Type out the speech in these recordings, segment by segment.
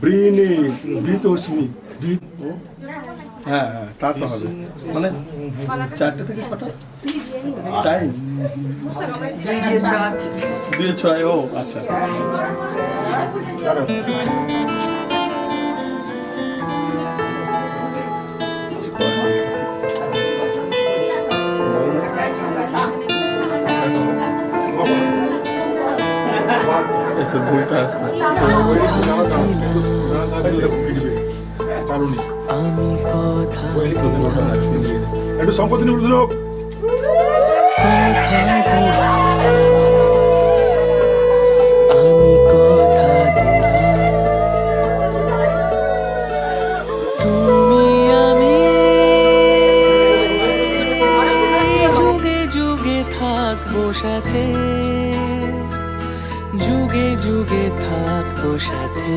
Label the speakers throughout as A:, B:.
A: ব্রেনে বৃতোষণী হ্যাঁ হ্যাঁ তা তো হবে মানে চারটে থেকে কটা টাইম দুই ছয় ও আচ্ছা পারোনি আমি কথা হ্যাঁ, একটু সম্পত্তি হোক
B: কথা কথা তুমি আমি যুগে যুগে সাথে যুগে যুগে থাকবো সাথে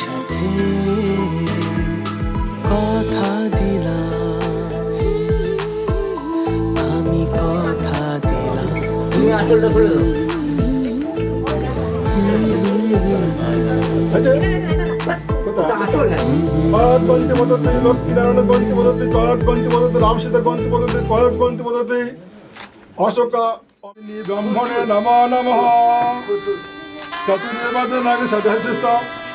C: সাথে কথা দিলাম আমি কথা দিলাম তুমি আঁচলটা খুলে দাও
A: ভারতগঞ্জে বদতে বদতে করতগঞ্জে বদতে রামসীতারগঞ্জে বদতে করতগঞ্জে বদতে অশোকা ব্রহ্মণে নম নম চতুর্বেদ নাগ সদস্যতা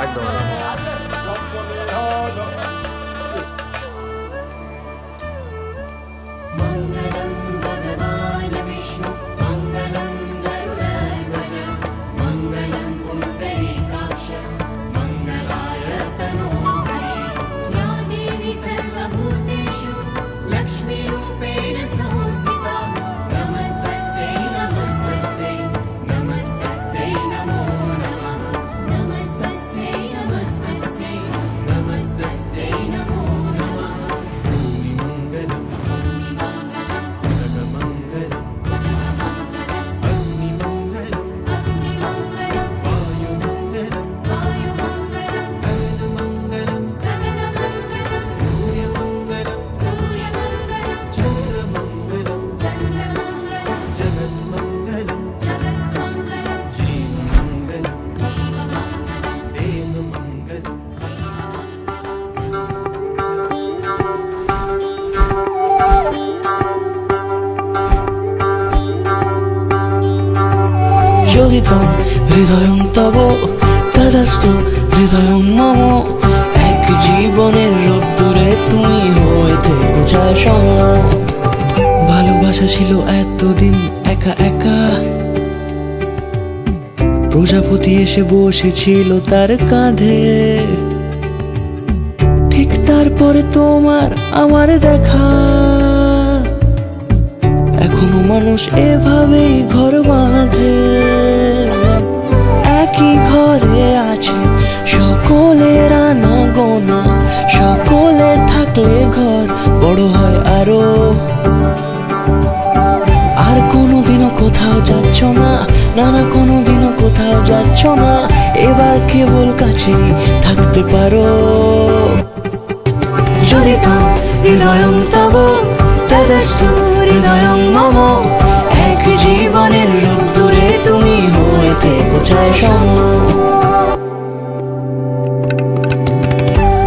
A: ありがとうございます。
D: গীতম হৃদয়ং তব তদাস্তু হৃদয়ং মম এক জীবনের রোদ্দুরে তুমি হয়ে থেকো যায় সম ভালোবাসা ছিল এতদিন একা একা প্রজাপতি এসে বসেছিল তার কাঁধে ঠিক তারপরে তোমার আমার দেখা এখনো মানুষ এভাবেই ঘর বাঁধে পারছ না এবার কেবল কাছে থাকতে পারো যদি হৃদয়ং তব তেজস্তু হৃদয়ং মম এক জীবনের তুমি হয়ে থেকো সম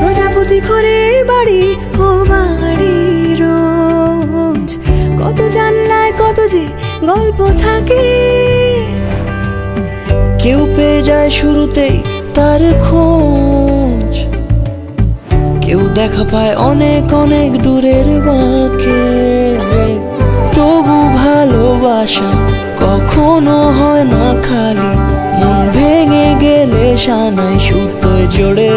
E: প্রজাপতি করে বাড়ি ও বাড়ি রোজ কত জানলায় কত যে গল্প থাকে
D: কেউ পেয়ে যায় শুরুতেই তার খোঁজ কেউ দেখা পায় অনেক অনেক দূরের বাঁকে তবু ভালোবাসা কখনো হয় না খালি মন ভেঙে গেলে সানায় সুতো জোড়ে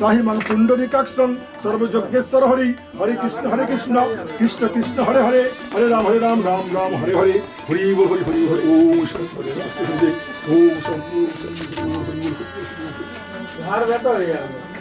A: তাহি রাহিমান পুণ্ডরিকাক্ষম সর্বযজ্ঞেশ্বর হরি হরে কৃষ্ণ হরে কৃষ্ণ কৃষ্ণ কৃষ্ণ হরে হরে হরে রাম হরে রাম রাম রাম হরে হরে হরি হরি হরি হরি ওম শঙ্করে ওম শঙ্কর হরি হরি